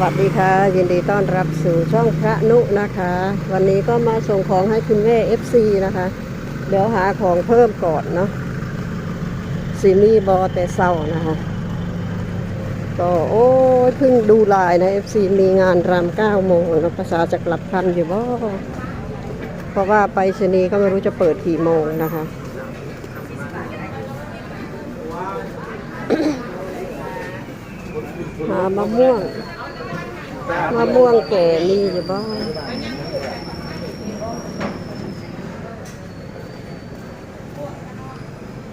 วัสดีค่ะ ยินดีต้อนรับสู่ช่องพระนุนะคะ วันนี้ก็มาส่งของให้คุณแม่ FC นะคะ เดี๋ยวหาของเพิ่มก่อนเนาะซีมีบอแต่เศร้านะคะ ก็โอ้ยเพิ่งดูไลายนะ FC มีงานรำเก้าโมงภาษาจะกลับทันอยู่บ่เพราะว่าไปชนีก็ไม่รู้จะเปิดกี่โมงนะคะหามะม่วง มะม่วงแก่มีอยู่บ้าง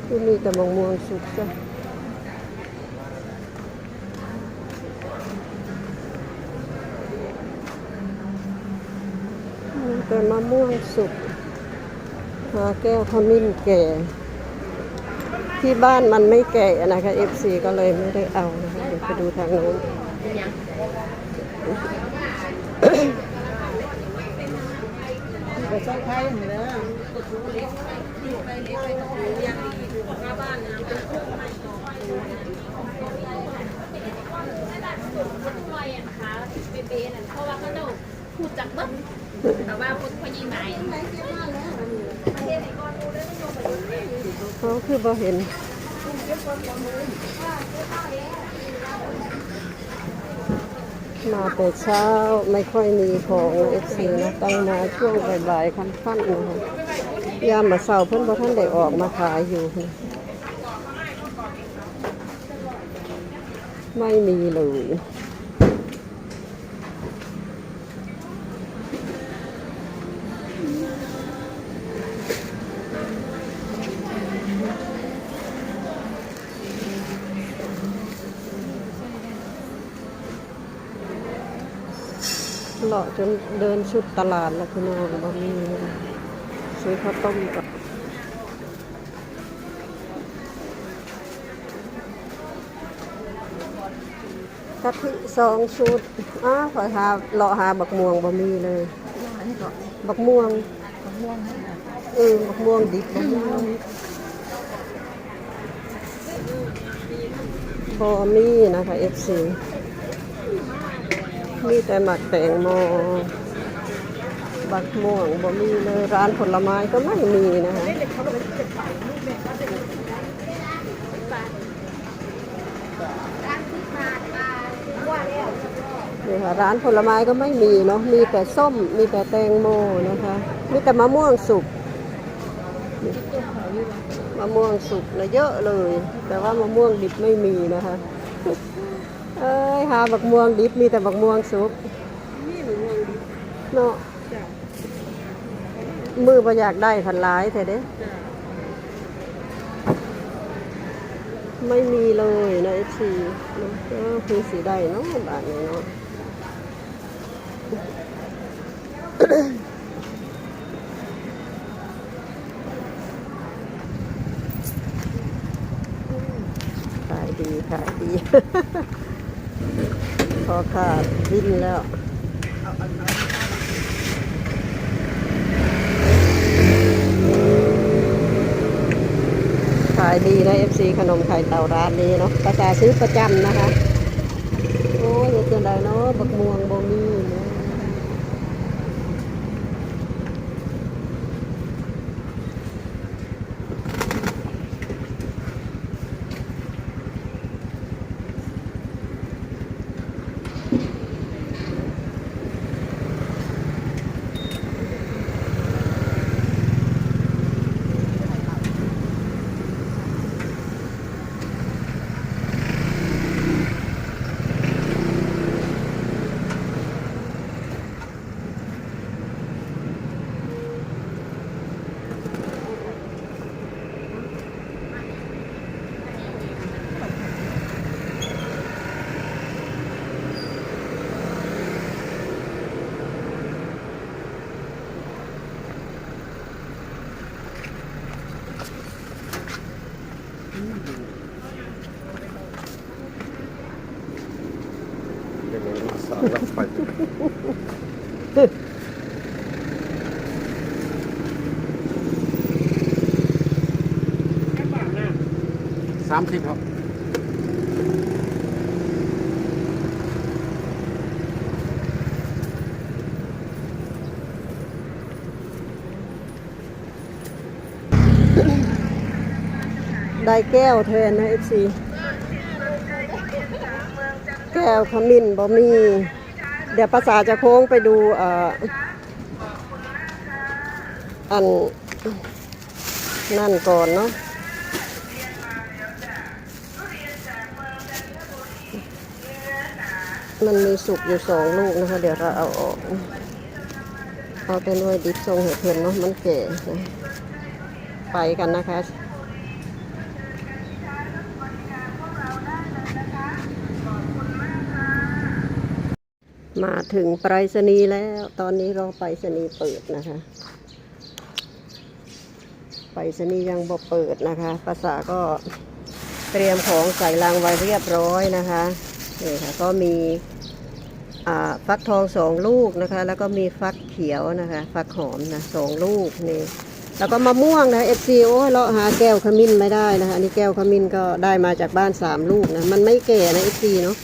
ที่มีแต่มะม่วงสุกจ้ะมีแต่มะม่วงสุกหาแก้วขมิ้นแก่ ที่บ้านมันไม่แก่นะคะ FC ก็เลยไม่ได้เอานะคะเดี๋ยวไปดูทางโน้น ไปใช้ไข่เหนือลอยอะนะคะเบเบนั่นเพราะว่าเขาจะพูดจากบิ้ลแต่ว่าคนพยิงไหนเขาคือบ่เห็น มาแต่เช้าไม่ค่อยมีของเอฟซีนะต้องมาช่วงบ่ายๆค่ำๆนะคะยามมาเสาเพื่อนบ่ท่านได้ออกมาขายอยู่ ไม่มีเลย เลาะจนเดินชุดตลาดแล้วพี่น้องบ่มีซื้อข้าวต้มกับกะทิสองชุดอ้าวขอหาเลาะหาบักม่วงบ่มีเลยบักม่วงเออบักม่วงดิบบักม่วงบ่มีนะคะ FC มีแต่หมักแตงโมบักม่วงบ่มีเลยร้านผลไม้ก็ไม่มีนะคะนี่ค่ะร้านผลไม้ก็ไม่มีเนาะมีแต่ส้มมีแต่แตงโมนะคะมีแต่มะม่วงสุกมะม่วงสุกนะเยอะเลย แต่ว่ามะม่วงดิบไม่มีนะคะ เอ้ยหาบักม่วงดิบมีแต่บักม่วงสุกนี่หนูงงดิเนาะจ้ะมือบ่อยากได้พันหลายแต่เด้จ้ะไม่มีเลยนะเอฟซีเนาะเออคือสีได้เนาะบาทนี้เนาะขายดีขายดี พอขาดดิ้นแล้วขายดีนะเอฟซีขนมไข่เต่าร้านนี้เนาะประจาซื้อประจำนะคะ โอ้ยเจะได้เนาะบักม่วงบ่มี Allah fayda. Sám thịt không? ได้แก้วแทนนะเอฟซี แก้วขมิ้นบ่มี เดี๋ยวภาษาจะโค้งไปดูอันนั่นก่อนเนาะมันมีสุกอยู่สองลูกนะคะ เดี๋ยวเราเอาออก เอาแต่หน่วยดิบทรงเห็ดเพิ่นเนาะมันแก่นะไปกันนะคะ มาถึงไปรษณีย์แล้ว ตอนนี้รอไปรษณีย์เปิดนะคะ ไปรษณีย์ยังบ่เปิดนะคะ ภาษาก็เตรียมของใส่ลังไว้เรียบร้อยนะคะนี่ค่ะก็มีฟักทองสองลูกนะคะ แล้วก็มีฟักเขียวนะคะ ฟักหอมนะสองลูกนี่แล้วก็มะม่วงนะเอฟซีโอ้ยเราหาแก้วขมิ้นไม่ได้นะคะนนี้แก้วขมิ้นก็ได้มาจากบ้านสามลูกนะมันไม่แก่นะเอฟซีเนาะ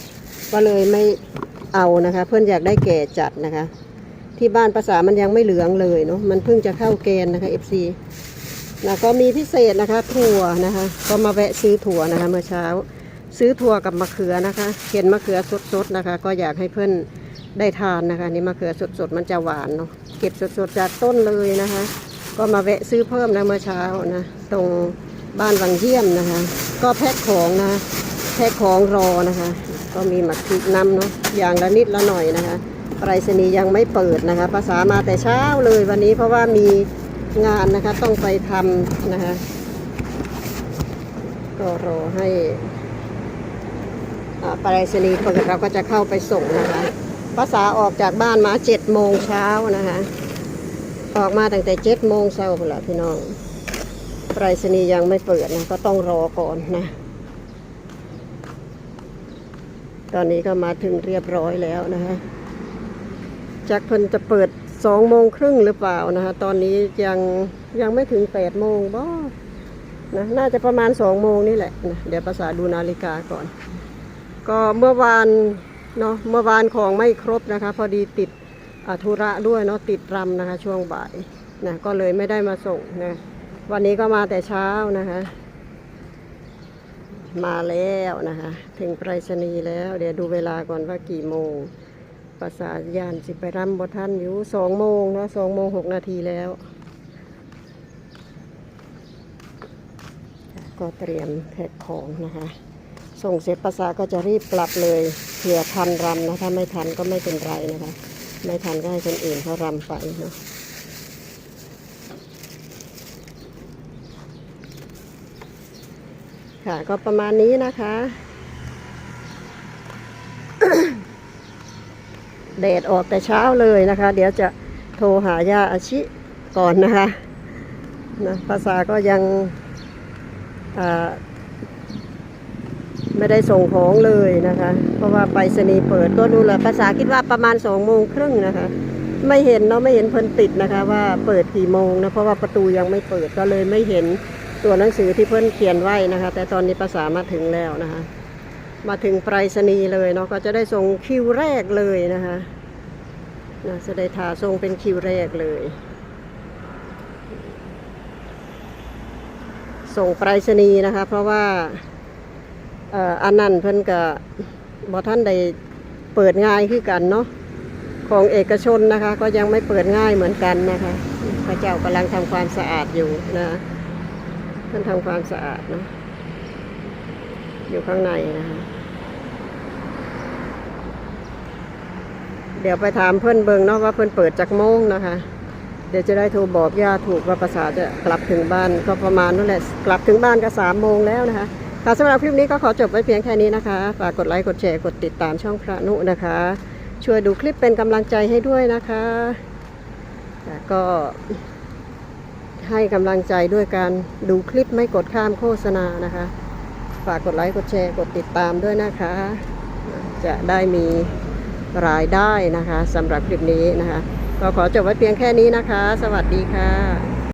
ก็เลยไม่ เอานะคะ เพื่อนอยากได้แก่จัดนะคะ ที่บ้านภาษามันยังไม่เหลืองเลยเนาะมันเพิ่งจะเข้าเกณฑ์นะคะเอฟซีนะก็มีพิเศษนะคะ ถั่วนะคะ ก็มาแวะซื้อถั่วนะคะ เมื่อเช้า ซื้อถั่วกับมะเขือนะคะ เห็นมะเขือสดๆนะคะ ก็อยากให้เพื่อนได้ทานนะคะนี่มะเขือสดๆมันจะหวานเนาะเก็บสดๆจากต้นเลยนะคะ ก็มาแวะซื้อเพิ่มนะเมื่อเช้านะตรงบ้านวังเยี่ยมนะคะ ก็แพ็คของนะแพ็คของรอนะคะ ก็มีหมักพริกน้ำเนาะอย่างละนิดละหน่อยนะคะไปรษณีย์ยังไม่เปิดนะคะ ภาษามาแต่เช้าเลยวันนี้เพราะว่ามีงานนะคะต้องไปทำนะคะก็รอให้อ่าไปรษณีย์เปิดเราก็จะเข้าไปส่งนะคะ ภาษาออกจากบ้านมาเจ็ดโมงเช้านะคะ ออกมาตั้งแต่เจ็ดโมงเช้าพุ่นละพี่น้องไปรษณีย์ยังไม่เปิดนะก็ต้องรอก่อนนะ ตอนนี้ก็มาถึงเรียบร้อยแล้วนะคะจากเพิ่นจะเปิดสองโมงครึ่งหรือเปล่านะคะตอนนี้ยังยังไม่ถึงแปดโมงบ่นะน่าจะประมาณสองโมงนี่แหละนะเดี๋ยวภาษาดูนาฬิกาก่อน ก็เมื่อวานเนาะเมื่อวานของไม่ครบนะคะ พอดีติดอธุระด้วยเนาะติดรำนะคะ ช่วงบ่ายนะก็เลยไม่ได้มาส่งนะวันนี้ก็มาแต่เช้านะคะ มาแล้วนะคะ ถึงไปรษณีย์แล้ว เดี๋ยวดูเวลาก่อนว่ากี่โมงภาษายานสิไปรำบท่านอยู่สองโมงนะสองโมงหกนาทีแล้ว ก็เตรียมแพ็คของนะคะ ส่งเสร็จภาษาก็จะรีบกลับเลยเผื่อทันรำนะ ถ้าไม่ทันก็ไม่เป็นไรนะคะ ไม่ทันก็ให้คนอื่นเขารำไปเนาะ ค่ะก็ประมาณนี้นะคะ แดดออกแต่เช้าเลยนะคะ เดี๋ยวจะโทรหายาอาชิก่อนนะคะนะภาษาก็ยังไม่ได้ส่งของเลยนะคะ เพราะว่าไปรษณีเปิดก็ดูแลภาษาคิดว่าประมาณสองโมงครึ่งนะคะ ไม่เห็นเนาะไม่เห็นเพิ่นติดนะคะ ว่าเปิดกี่โมงนะเพราะว่าประตูยังไม่เปิดก็เลยไม่เห็น ตัวหนังสือที่เพิ่อนเขียนไว้นะคะ แต่ตอนนี้ภาษามาถึงแล้วนะคะ มาถึงไปรษณีย์เลยเนาะก็จะได้ส่งคิวแรกเลยนะคะนะจะได้ทาส่งเป็นคิวแรกเลย ส่งไปรษณีย์นะคะ เพราะว่าอันนั้นเพิ่นก็บ่ท่านได้เปิดง่ายคือกันเนาะของเอกชนนะคะ ก็ยังไม่เปิดง่ายเหมือนกันนะคะพระเจ้ากำลังทำความสะอาดอยู่นะ เพิ่นทำความสะอาดนะอยู่ข้างในนะคะเดี๋ยวไปถามเพื่อนเบิงเนาะว่าเพื่อนเปิดจากโมงนะคะ เดี๋ยวจะได้โทรบอกยาถูกว่าภาษาจะกลับถึงบ้านก็ประมาณนั่นแหละกลับถึงบ้านก็สามโมงแล้วนะคะค่ะสำหรับคลิปนี้ก็ขอจบไว้เพียงแค่นี้นะคะฝากกดไลค์กดแชร์กดติดตามช่องพระนุนะคะ ช่วยดูคลิปเป็นกำลังใจให้ด้วยนะคะแล้วก็ ให้กำลังใจด้วยการดูคลิปไม่กดข้ามโฆษณานะคะ ฝากกดไลค์กดแชร์กดติดตามด้วยนะคะ จะได้มีรายได้นะคะสำหรับคลิปนี้นะคะ ก็ขอจบไว้เพียงแค่นี้นะคะ สวัสดีค่ะ